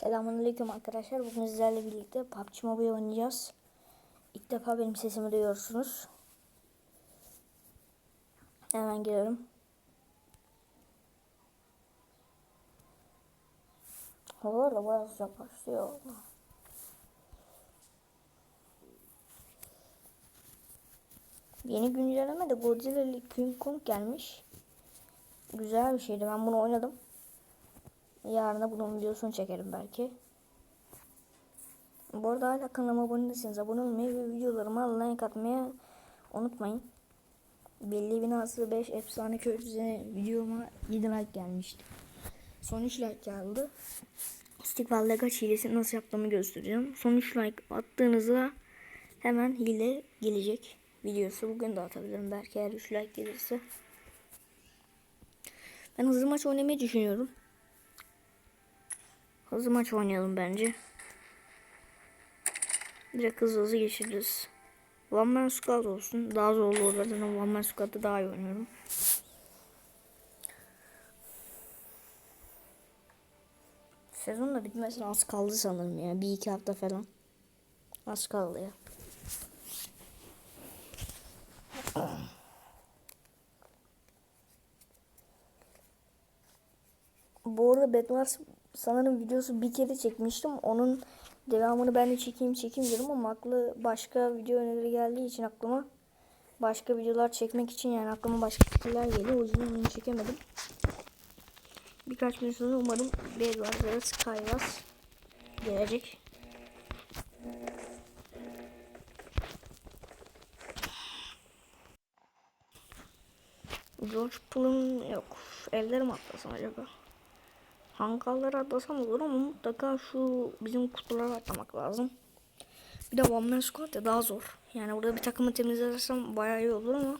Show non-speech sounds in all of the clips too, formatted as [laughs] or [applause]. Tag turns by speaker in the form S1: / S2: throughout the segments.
S1: Selamünaleyküm arkadaşlar. Bugün sizlerle birlikte PUBG Mobile oynayacağız. İlk defa benim sesimi duyuyorsunuz. Hemen geliyorum. Hava da bayağı sıcak başlıyor. Yeni güncelleme de Godzilla King Kong gelmiş. Güzel bir şeydi. Ben bunu oynadım. Yarın da bunun videosunu çekerim belki. Bu arada hala kanalıma abone değilseniz abone olmayı ve videolarıma like atmayı unutmayın. Belli binası 5 efsane köy düzeni videoma 7 like gelmişti. Son 3 like geldi. İstikbal Legacy hilesini nasıl yaptığımı göstereceğim. Son 3 like attığınızda hemen hile gelecek videosu. Bugün de atabilirim belki eğer 3 like gelirse. Ben hızlı maç oynamayı düşünüyorum. Hızlı maç oynayalım bence. Direkt hızlı hızlı geçiririz. One Man Squad olsun. Daha zorlu olur. Zaten One Man Squad'da daha iyi oynuyorum. Sezon da bitmesine az kaldı sanırım ya. Bir iki hafta falan. Az kaldı ya. Bu arada Bedwars sanırım videosu bir kere çekmiştim. Onun devamını ben de çekeyim çekeyim diyorum ama aklı başka video önerileri geldiği için aklıma başka videolar çekmek için yani aklıma başka fikirler geliyor. O yüzden onu çekemedim. Birkaç gün sonra umarım Bedwars ya da Skywars gelecek. George Pool'un yok. Ellerim atlasam acaba? Hankalları atlasam olur ama mutlaka şu bizim kutuları atlamak lazım. Bir de One Man Squad ya daha zor. Yani burada bir takımı temizlersem bayağı iyi olur ama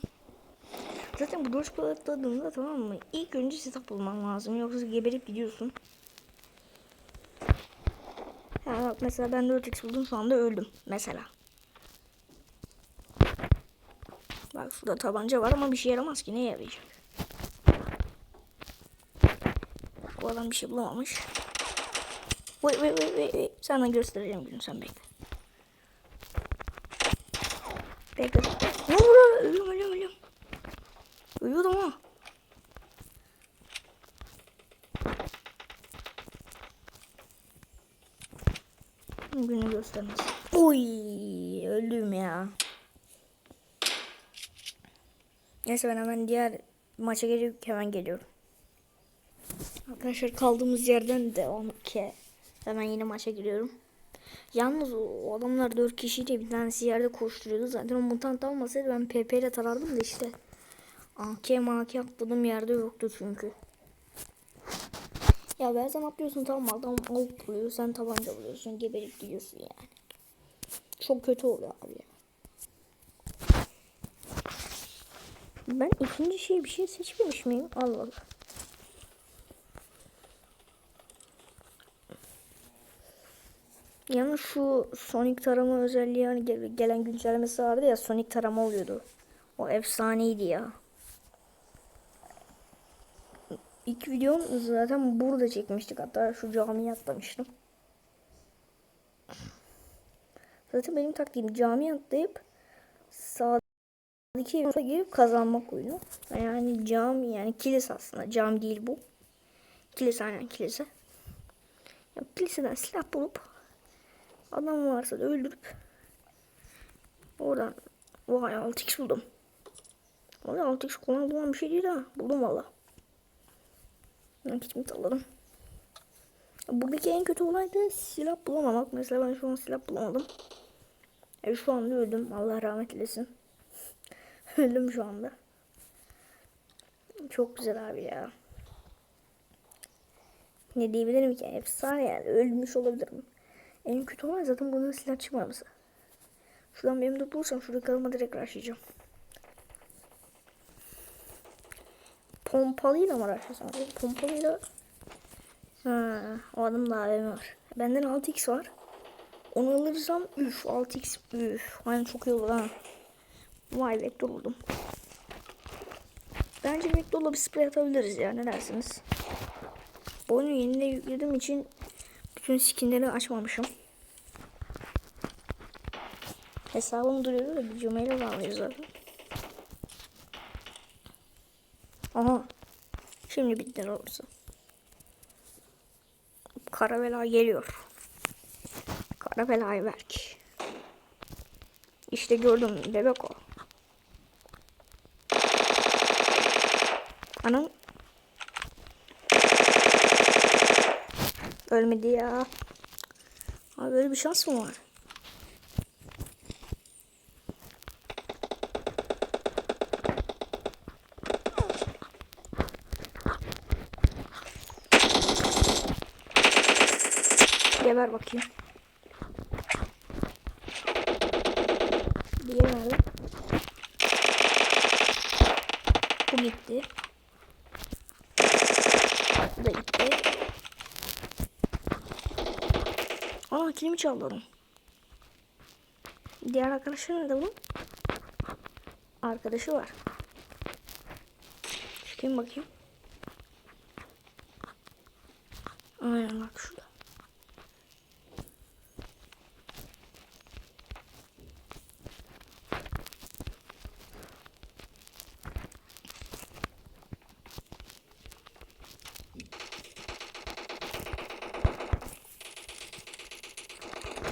S1: Zaten bu George Pool atladığında tamam mı? İlk önce setup bulman lazım. Yoksa geberip gidiyorsun. Yani bak mesela ben 4x buldum şu anda öldüm. Mesela. Bak şurada tabanca var ama bir şey yaramaz ki. Ne yarayacak? Bu adam bir şey bulamamış. Wait wait wait wait. wait. Sana göstereceğim günü sen bekle. Bekle. Ne oluyor? Ölüyorum ölüyorum ölüyorum. Ölüyordum ha. Günü göstermez. Oy öldüm ya. Neyse ben hemen diğer maça gelip hemen geliyorum. Arkadaşlar kaldığımız yerden devam ki. Hemen yine maça giriyorum. Yalnız o, adamlar 4 kişiyle bir tanesi yerde koşturuyordu. Zaten o mutant olmasaydı ben PP ile tarardım da işte. AK mak atladığım yerde yoktu çünkü. Ya bazen atlıyorsun tamam adam avuk buluyor sen tabanca buluyorsun geberip gidiyorsun yani. Çok kötü oluyor abi. Ben ikinci şey bir şey seçmemiş miyim? Allah Allah. Yani şu Sonic tarama özelliği hani gel- gelen güncellemesi vardı ya Sonic tarama oluyordu. O efsaneydi ya. İlk videom zaten burada çekmiştik. Hatta şu camiye atlamıştım. Zaten benim taktiğim camiye atlayıp sağdaki evine girip kazanmak oyunu. Yani cami yani kilise aslında. Cami değil bu. Kilise aynen kilise. Ya, kiliseden silah bulup adam varsa da öldürüp oradan vay 6x buldum. Valla 6x kolay bulan bir şey değil ha. Buldum valla. Nakit mi alalım. Buradaki en kötü olay da silah bulamamak. Mesela ben şu an silah bulamadım. E şu anda öldüm. Allah rahmet eylesin. [laughs] öldüm şu anda. Çok güzel abi ya. Ne diyebilirim ki? Efsane yani. Ölmüş olabilirim. En kötü olan zaten bunun silah çıkmaması. Şuradan benim de bulursam şurada kalıma direkt başlayacağım. Pompalıyla mı uğraşıyorsun? Pompalıyla Ha, o adamda AVM var. Benden 6x var. Onu alırsam üf 6x üf. Aynen çok iyi olur ha. Vay vektör oldum. Bence vektörle bir sprey atabiliriz ya ne dersiniz? Bu oyunu yenile yüklediğim için Bütün skinleri açmamışım. Hesabım duruyor da cümleyle bağlıyız zaten. Aha. Şimdi bitti olursa. Karavela geliyor. Karavela Ayberk. İşte gördüm bebek o. Anam. Ölmedi ya. Abi böyle bir şans mı var? Geber bakayım. Diğeri nerede? Bu gitti. Bu da gitti. Aa kilimi çaldı adam. Diğer arkadaşı nerede bunun? Arkadaşı var. Çıkayım bakayım. Aynen bak şurada.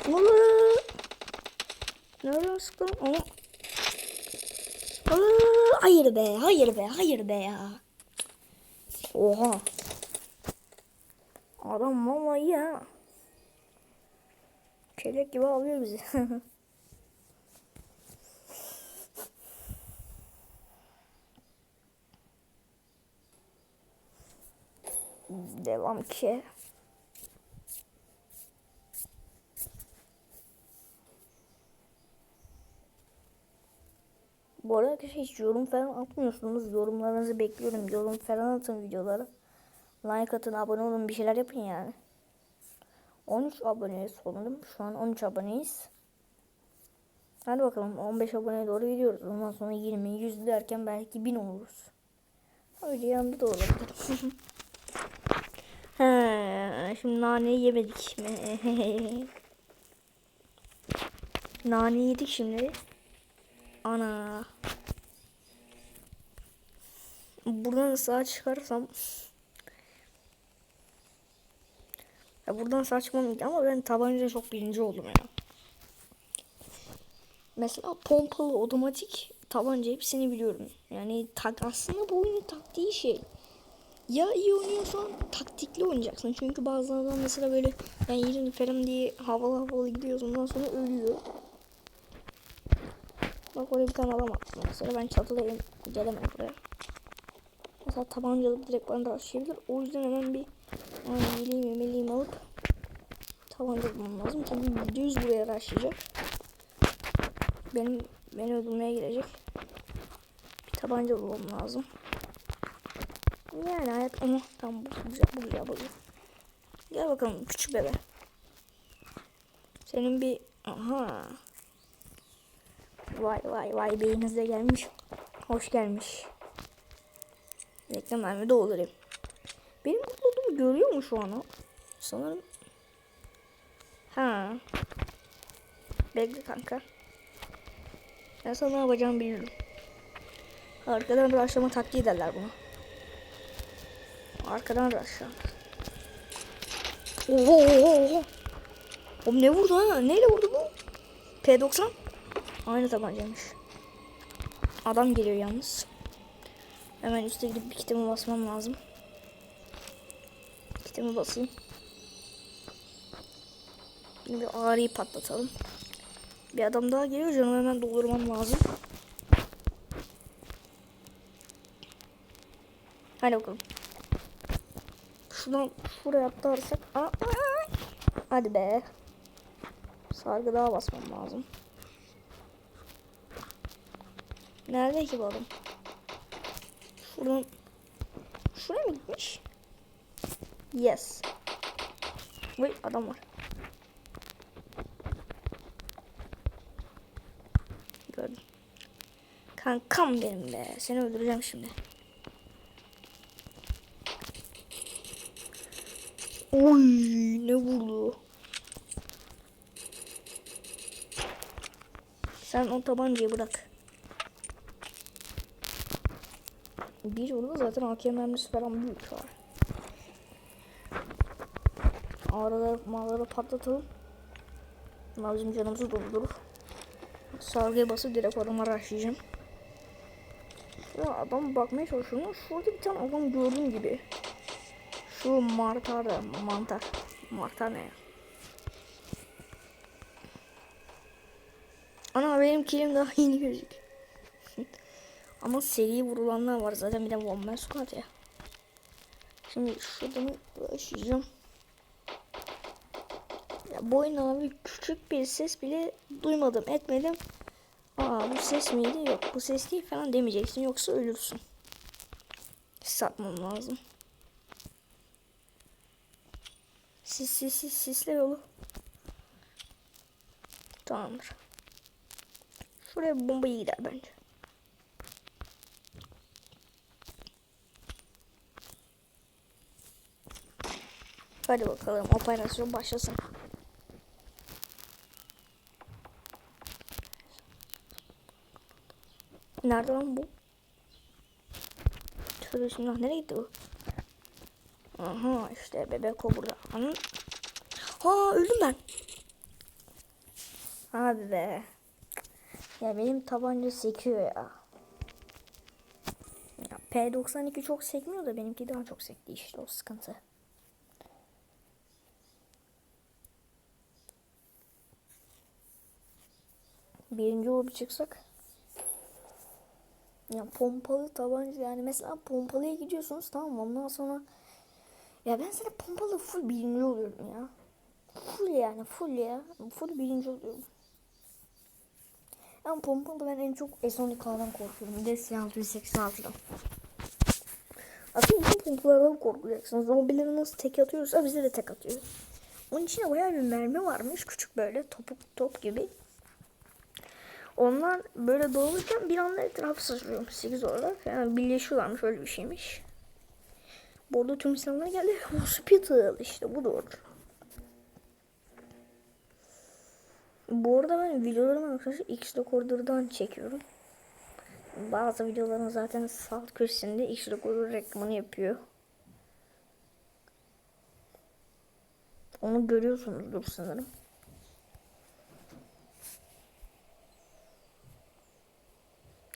S1: Valla. Nereden sıktım? Ama. Aa, hayır be, hayır be, hayır be ya. Oha. Adam vallahi ya. Kelek gibi alıyor bizi. [laughs] Devam ki. Bu arada arkadaşlar hiç yorum falan atmıyorsunuz. Yorumlarınızı bekliyorum. Yorum falan atın videolara. Like atın, abone olun, bir şeyler yapın yani. 13 aboneyiz sanırım. Şu an 13 aboneyiz. Hadi bakalım 15 aboneye doğru gidiyoruz. Ondan sonra 20, 100 derken belki 1000 oluruz. Öyle yanında da olabilir. [laughs] Şimdi naneyi yemedik. [laughs] Nane yedik şimdi. Ana. Buradan sağ çıkarsam ya buradan sağ çıkmam ama ben tabanca çok birinci oldum ya. Mesela pompalı otomatik tabanca hepsini biliyorum. Yani tak aslında bu oyunun taktiği şey. Ya iyi oynuyorsan taktikli oynayacaksın. Çünkü bazı mesela böyle ben yerim falan diye havalı havalı gidiyoruz ondan sonra ölüyor. Bak oraya bir tane adam. Mesela ben çatıdayım. Gelemem buraya. Mesela tabancalı direkt bana da açabilir. O yüzden hemen bir yani yeleğim yemeliğimi alıp tabanca bulmam lazım. Tabii düz buraya başlayacak. Benim beni öldürmeye gelecek. Bir tabanca bulmam lazım. Yani hayat ama tam bu güzel bu güzel bu güzel. Gel bakalım küçük bebe. Senin bir aha Vay vay vay beyiniz de gelmiş. Hoş gelmiş. Reklam verme de olurum. Benim olduğumu görüyor mu şu an o? Sanırım. Ha. Bekle kanka. Ben sana ne yapacağımı biliyorum. Arkadan rushlama taktiği derler buna. Arkadan rushlama. Oho oho oho. Oğlum ne vurdu ha? Neyle vurdu bu? P90? Aynı tabancaymış. Adam geliyor yalnız. Hemen üstte gidip bir kitabı basmam lazım. Kitabı basayım. Bir ağrıyı patlatalım. Bir adam daha geliyor. Canımı hemen doldurmam lazım. Hadi bakalım. Şuradan şuraya atlarsak. Aa, aa. Hadi be. Sargı daha basmam lazım. Nerede ki bu adam? Şuradan. Şuraya mı gitmiş? Yes. Vay adam var. Gördüm. Kankam benim be. Seni öldüreceğim şimdi. Oy ne vurdu. Sen o tabancayı bırak. Bir vurdu zaten AK mermisi falan büyük şu an. Ağrıları mağaraları patlatalım. Bunlar bizim canımızı doldurur. Sargıya basıp direkt adamı araştıracağım. Ya adam bakmaya çalışıyorum. Şurada bir tane adam gördüm gibi. Şu mantar da mantar. Mantar ne ya? Ana benim kilim daha yeni gözük. Ama seri vurulanlar var zaten bir de one man squad ya. Şimdi şuradan başlayacağım. Ya bu oyun abi küçük bir ses bile duymadım etmedim. Aa bu ses miydi? Yok bu ses değil falan demeyeceksin yoksa ölürsün. Satmam lazım. Sis sis sis sisle yolu. Tamamdır. Şuraya bomba gider bence. Hadi bakalım operasyon başlasın. Nerede lan bu? Tövbe bismillah nereye bu? Aha işte bebek o burada. Ha öldüm ben. Abi be. Ya benim tabanca sekiyor ya. ya. P92 çok sekmiyor da benimki daha çok sekti işte o sıkıntı. Birinci olup çıksak. Ya pompalı tabanca yani mesela pompalıya gidiyorsunuz tamam mı? Ondan sonra ya ben sana pompalı full birinci oluyorum ya. Full yani full ya. Full birinci oluyorum. Ama pompalı ben en çok S12'dan korkuyorum. Desi 686'dan. Aslında bütün pompalardan korkacaksınız. Zombileri nasıl tek atıyorsa bize de tek atıyor. Onun içine bayağı bir mermi varmış. Küçük böyle topuk top gibi. Onlar böyle dağılırken bir anda etrafı sıçrıyormuş 8 orada. Yani birleşiyorlarmış öyle bir şeymiş. Bu arada tüm insanlar geldi. [laughs] Hospital işte bu doğru. Bu arada ben videolarımı arkadaşlar X Recorder'dan çekiyorum. Bazı videoların zaten salt köşesinde X Recorder reklamını yapıyor. Onu görüyorsunuzdur sanırım.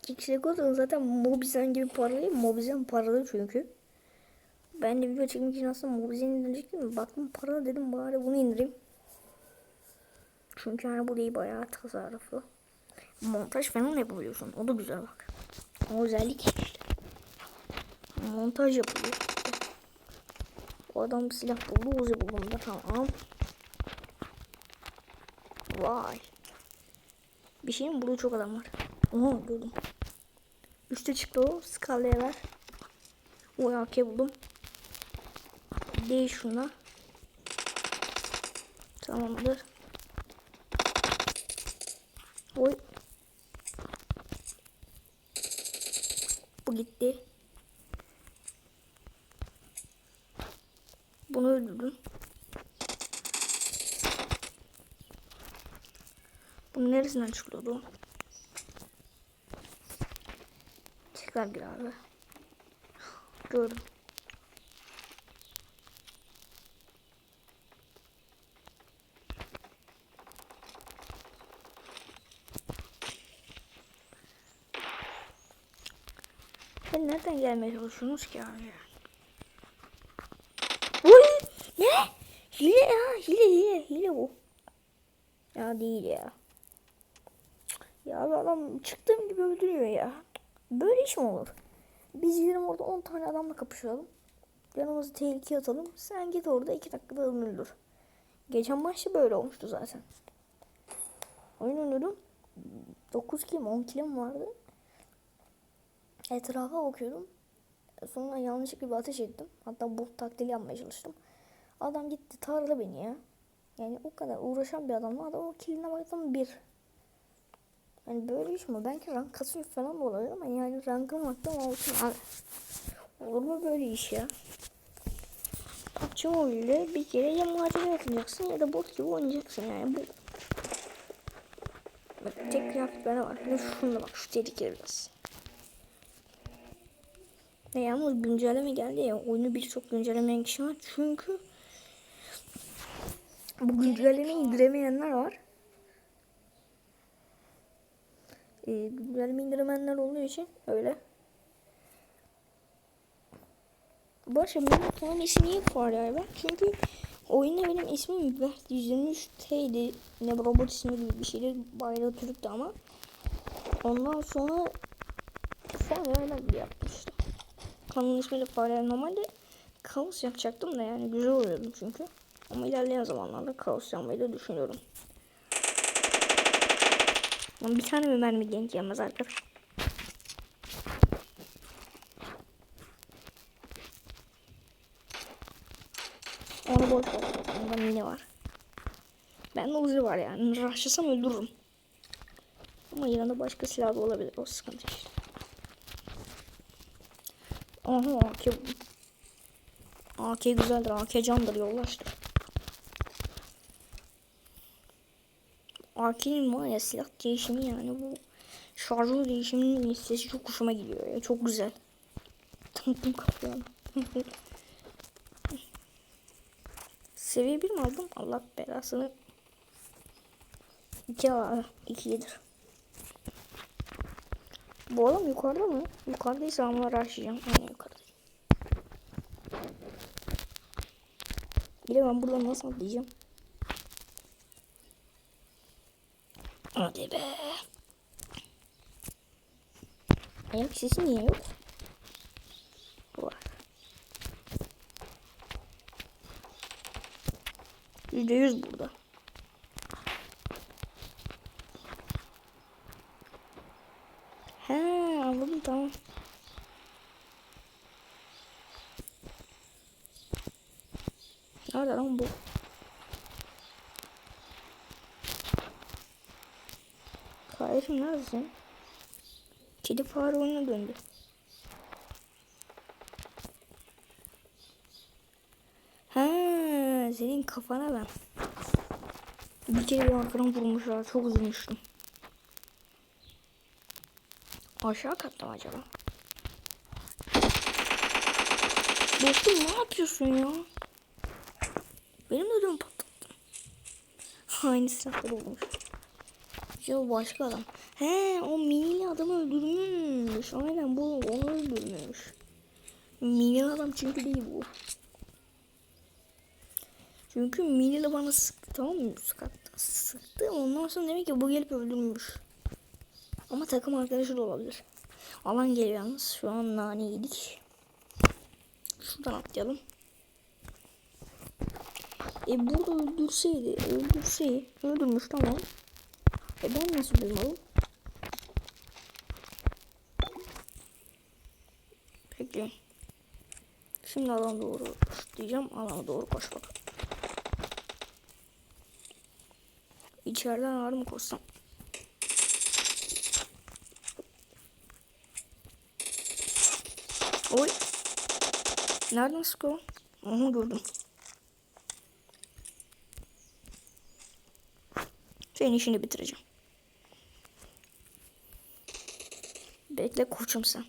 S1: X-Recorder'ın zaten Mobizen gibi paralı. Mobizen paralı çünkü. Ben de video çekmek için aslında Mobizen'i indirecektim. Baktım paralı dedim bari bunu indireyim. Çünkü hani bu değil bayağı tasarruflu. Montaj falan yapabiliyorsun. O da güzel bak. O özellik işte. Montaj yapılıyor. O adam silah buldu. Uzi buldum da tamam. Vay. Bir şeyin burada çok adam var. Oha gördüm. Üste çıktı o. Skalaya ver. O AK buldum. Değiş şuna. Tamamdır. Oy. Bu gitti. Bunu öldürdüm. Bunun neresinden çıkıyordu? Tekrar gir abi. Gördüm. Sen nereden gelmeye çalışıyorsunuz ki abi? Uy! Ne? Hile ya. Hile hile. Hile bu. Ya değil ya. Ya adam çıktığım gibi öldürüyor ya. Böyle iş mi olur? Biz gidelim orada 10 tane adamla kapışalım. Yanımızı tehlikeye atalım. Sen git orada 2 dakikada öldür. Geçen maçta böyle olmuştu zaten. Oyun oynuyordum. 9 kilim 10 kilim vardı. Etrafa bakıyordum. Sonra yanlışlıkla bir ateş ettim. Hatta bu taklidi yapmaya çalıştım. Adam gitti tarla beni ya. Yani o kadar uğraşan bir adam. Adam o kiline baktım bir. Yani böyle iş mi? Belki rank kasıyor falan da olabilir ama yani rankım olsun abi. Olur mu böyle iş ya? PUBG Mobile'de bir kere ya macera atacaksın ya da bot gibi oynayacaksın yani bu. Bak tek kıyafetler var. Bir de şunda bak şu tehlikeli biraz. Ne yalnız güncelleme geldi ya oyunu birçok güncellemeyen kişi var çünkü bu güncellemeyi indiremeyenler var. Ee, güncelleme indiremeyenler olduğu için öyle. Başka benim kendi ismi niye var ya Çünkü oyunda benim ismim Mert 123 T'ydi. Ne robot ismi gibi bir şeydi. Bayrağı Türk'tü ama. Ondan sonra Fare'yle bir yapmıştım. Kanalın ismi de Fare. Normalde kaos yapacaktım da yani güzel oluyordum çünkü. Ama ilerleyen zamanlarda kaos yapmayı da düşünüyorum. Ama bir tane mi mermi denk gelmez arkadaşlar. Onu boş ver. Onda mini var. Bende uzi var yani. Raşlasam öldürürüm. Ama yanında başka silah da olabilir. O sıkıntı işte. Aha AK. AK güzeldir. AK candır yollaştır. AK'nin var ya silah değişimi yani bu şarjör değişiminin sesi çok hoşuma gidiyor ya. Çok güzel. Tanıttım kafaya. [laughs] Seviye 1 mi aldım? Allah belasını. 2 var. 2 yedir. Bu adam yukarıda mı? Yukarıdaysa ama araştıracağım. Aynen yukarıda. Bir de ben buradan nasıl atlayacağım? Hadi be. Ayak sesi niye yok? Yüzde yüz burada. He anladım tamam. Nerede lan bu? Kardeşim neredesin? Kedi fare oyuna döndü. Ha, senin kafana ben. Bir kere bir arkadan vurmuşlar. Çok üzülmüştüm. Aşağı katta acaba? Dostum ne yapıyorsun ya? Benim ödüm patlattı. Aynı silahlar olmuş. Ya başka adam. He o minili adamı öldürmüş. Aynen bu onu öldürmüş. Minili adam çünkü değil bu. Çünkü minili bana sıktı tamam mı? Sıktı. Sıktı ondan sonra demek ki bu gelip öldürmüş. Ama takım arkadaşı da olabilir. Alan geliyor yalnız. Şu an nane yedik. Şuradan atlayalım. E burada öldürseydi, öldürseydi, öldürmüş tamam. E ben nasıl bulmalım? Peki. Şimdi alana doğru koş diyeceğim. Alana doğru koş bakalım. İçeriden ağır mı koşsam? Oy. Nereden sıkıyor? Aha gördüm. Senin işini bitireceğim. Bekle koçum sen.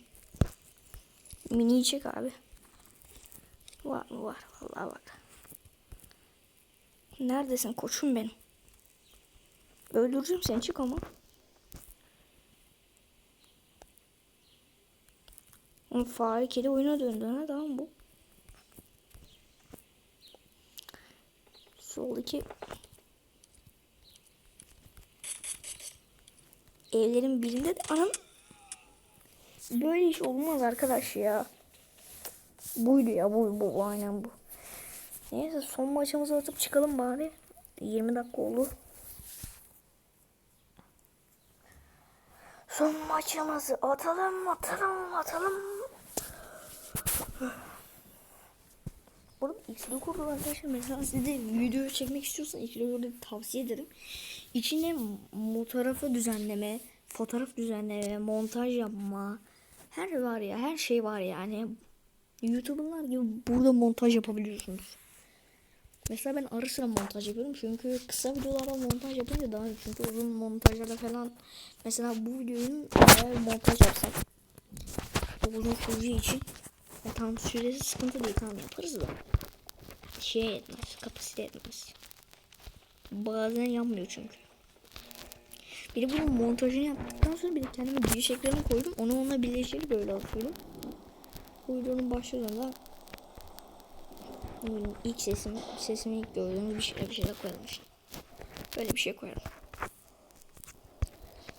S1: Mini çek abi. Var mı var vallahi bak. Neredesin koçum benim? Öldüreceğim seni çık ama. Fare kedi oyuna döndü ha tamam bu. Soldaki evlerin birinde de anam böyle iş olmaz arkadaş ya. Buydu ya bu bu aynen bu. Neyse son maçımızı atıp çıkalım bari. 20 dakika oldu. Son maçımızı atalım atalım atalım. Oğlum X'de kurdu arkadaşlar mesela size de video çekmek istiyorsan X'de kurdu tavsiye ederim. İçine fotoğrafı düzenleme, fotoğraf düzenleme, montaj yapma. Her var ya her şey var yani. YouTuber'lar gibi burada montaj yapabiliyorsunuz. Mesela ben ara sıra montaj yapıyorum çünkü kısa videolarda montaj yapınca daha iyi. Çünkü uzun montajlarda falan mesela bu videoyu eğer montaj yapsak çok uzun süreceği için ya tam süresi sıkıntı değil tamam yaparız da şey yetmez kapasite yetmez. Bazen yapmıyor çünkü. Bir de bunun montajını yaptıktan sonra bir de kendime giriş ekranı koydum. Onu onunla birleştirip böyle atıyorum. Bu videonun başlarında benim ilk sesim, sesimi ilk gördüğümüz bir şey, bir şeyler koyalım işte. Böyle bir şey koyalım.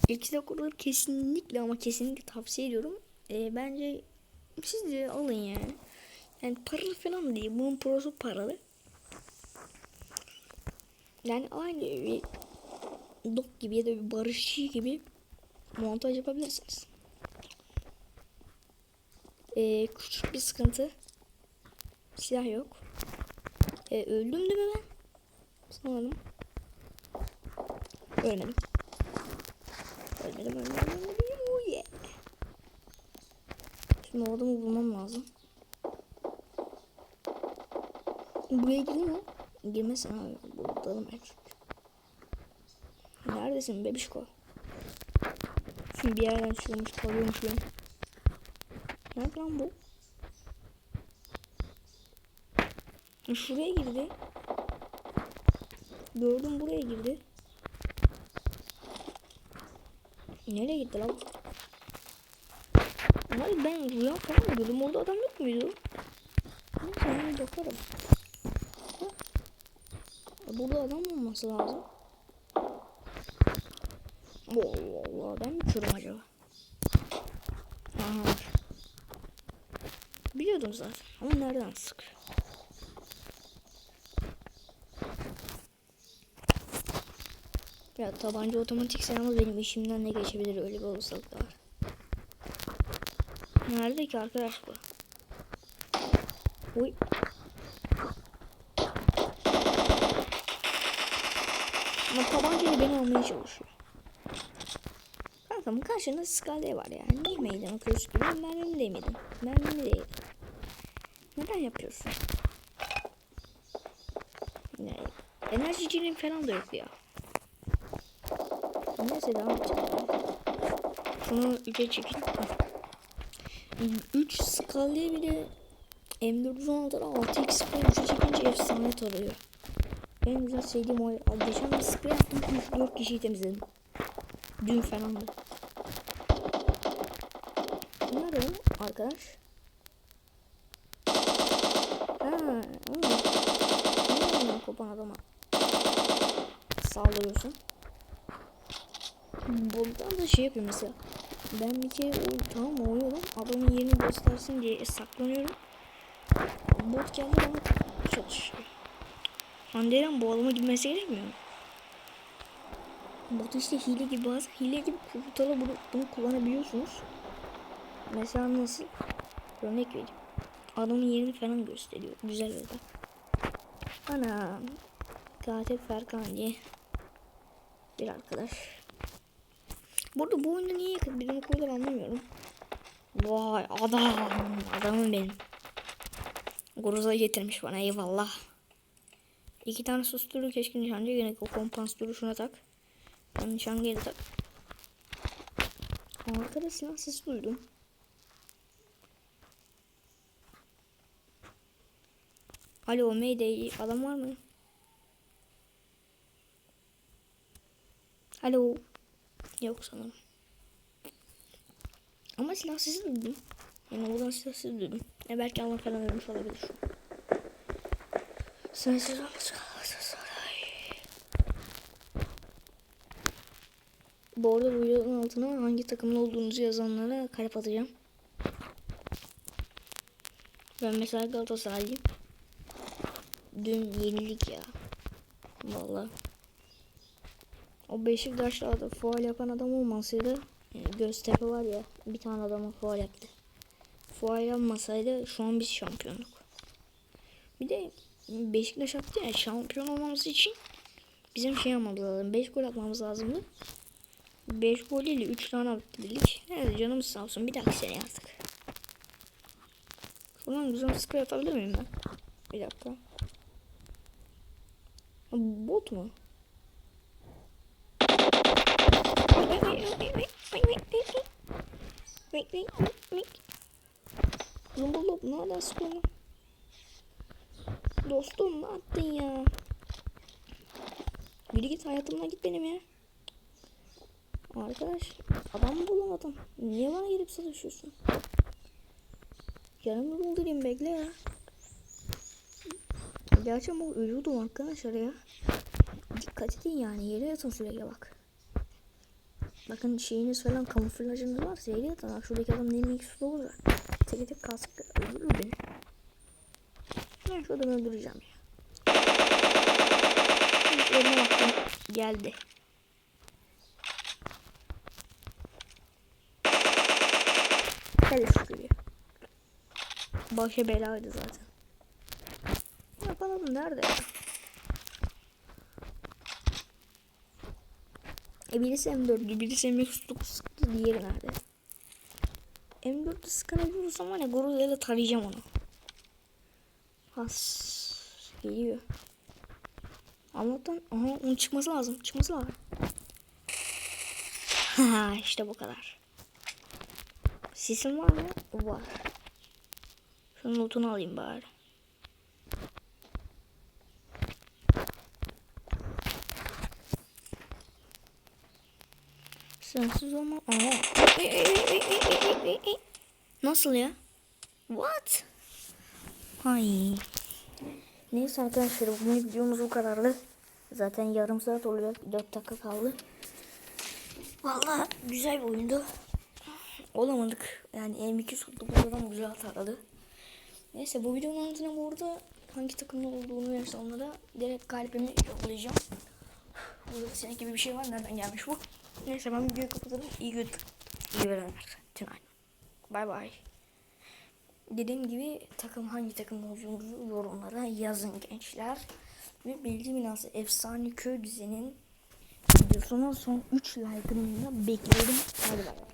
S1: İlk dekoraları kesinlikle ama kesinlikle tavsiye ediyorum. Ee, bence siz de alın yani. Yani paralı falan değil. Bunun prosu paralı. Yani aynı dok gibi ya da bir barışçı gibi montaj yapabilirsiniz. Ee, küçük bir sıkıntı. Silah yok. Ee, öldüm değil mi ben? Sanırım. Ölmedim. Ölmedim, ölmedim, ölmedim. Oh yeah. Şimdi o adamı bulmam lazım. Buraya girdin mi? Girmesin abi. Buradalım ben çünkü. Neredesin bebişko? Şimdi bir yerden çıkıyormuş kalıyormuş benim. Nerede lan bu? Şuraya girdi. Gördüm buraya girdi. Nereye gitti lan? Ama ben rüya falan mı gördüm? Orada adam yok muydu? Ben bakarım. Ha? Burada adam olması lazım. Allah ben mi körüm acaba? Aha. Biliyordum zaten ama nereden sık? Ya tabanca otomatik silahımız benim işimden ne geçebilir öyle bir olasılık da. Nerede ki arkadaş bu? Uy. Ama tabancayla beni almaya çalışıyor. Kankam karşında skale var yani. Niye meydan okuyorsun ki? Ben mermimi değmedim. Mermimi değil. Neden yapıyorsun? Yani enerjicinin falan da yok ya. Neyse devam edeceğim. Şunu 3'e çekin. 3 skaleye bile M416'da 6x spray 3'e çekince efsane tarıyor. En güzel sevdiğim o. Geçen bir sprey yaptım 3-4 kişiyi temizledim. Dün falan da. Nerede o arkadaş? Ha, kopan adama? Sallıyorsun. Buradan da şey yapıyor mesela. Ben bir kere o tamam oynuyorum. Adamın yerini göstersin diye saklanıyorum. Bot geldi bana çalışıyor. Hande'den bu adama gitmesi gerekmiyor mu? Bot işte hile gibi bazen hile gibi kurtala bunu, bunu kullanabiliyorsunuz. Mesela nasıl? Örnek vereyim. Adamın yerini falan gösteriyor. Güzel öyle. Ana. Katil Ferkan diye bir arkadaş. Burada bu oyunda niye yakın bizim koyular anlamıyorum. Vay adam. Adamım benim. Guruza getirmiş bana eyvallah. İki tane susturucu keşke nişancı gerek o kompans duruşuna tak. Ben nişancıya da tak. Arkada silah sesi duydum. Alo Mayday adam var mı? Alo. Yok sanırım. Ama silah sesi duydum. Yani buradan silah sesi duydum. E belki Allah falan ölmüş olabilir. Sessiz olmasın. Bu arada bu videonun altına hangi takımlı olduğunuzu yazanlara kalp atacağım. Ben mesela Galatasaraylıyım. Dün yenilik ya. Vallahi. O Beşiktaş'ta faal yapan adam olmasaydı yani Göztepe var ya bir tane adama faal yaptı. Faal yapmasaydı şu an biz şampiyonluk. Bir de Beşiktaş attı ya şampiyon olmamız için bizim şey yapmamız lazım. 5 gol atmamız lazımdı. 5 gol ile 3 tane attı dedik. Neyse canımız sağ olsun bir dahaki sene artık. Şuradan güzel skor yapabilir miyim ben? Bir dakika. Bot mu? Zumbalop nereden sıkıyorsun? Dostum ne yaptın ya? Yürü git hayatımdan git benim ya. Arkadaş adam mı bulamadın? Niye bana gelip sataşıyorsun? Yanımda doldurayım bekle ya. Gerçekten bu ölüyordum arkadaşlar ya. Dikkat edin yani yere yatın sürekli bak. Bakın şeyiniz falan kamuflajınız varsa yere yatın. Bak şuradaki adam ne suda olacak. Tek tek kalsak öldürür beni. Ben şu adamı öldüreceğim ya. Ölme geldi. Hele şükür ya. Başa belaydı zaten. Yapalım nerede? E birisi M4'lü, birisi M9 sıktı, diğeri nerede? M4'lü sıkan bir vursam var ya Gorilla'yla tarayacağım onu. Has geliyor. Allah'tan aha onun çıkması lazım, çıkması lazım. Haha işte bu kadar. Sesim var mı? Var. Şunun notunu alayım bari. Sensiz olma. Aa. Ey, ey, ey. Nasıl ya? What? Hay. Neyse arkadaşlar bugün videomuz bu kadardı. Zaten yarım saat oluyor. 4 dakika kaldı. Vallahi güzel bir oyundu. Olamadık. Yani M2 soktu bu adam güzel ataradı. Neyse bu videonun altına burada hangi takımda olduğunu verirse onlara direkt kalbimi yollayacağım. Burada sinek gibi bir şey var. Nereden gelmiş bu? Neyse ben videoyu kapatırım. İyi gün. İyi verenler. Tonight. Bye bye. Dediğim gibi takım hangi takım olduğunuzu yorumlara yazın gençler. Ve bilgi binası efsane köy dizinin videosunun son 3 like'ını bekliyorum. Hadi bay bay.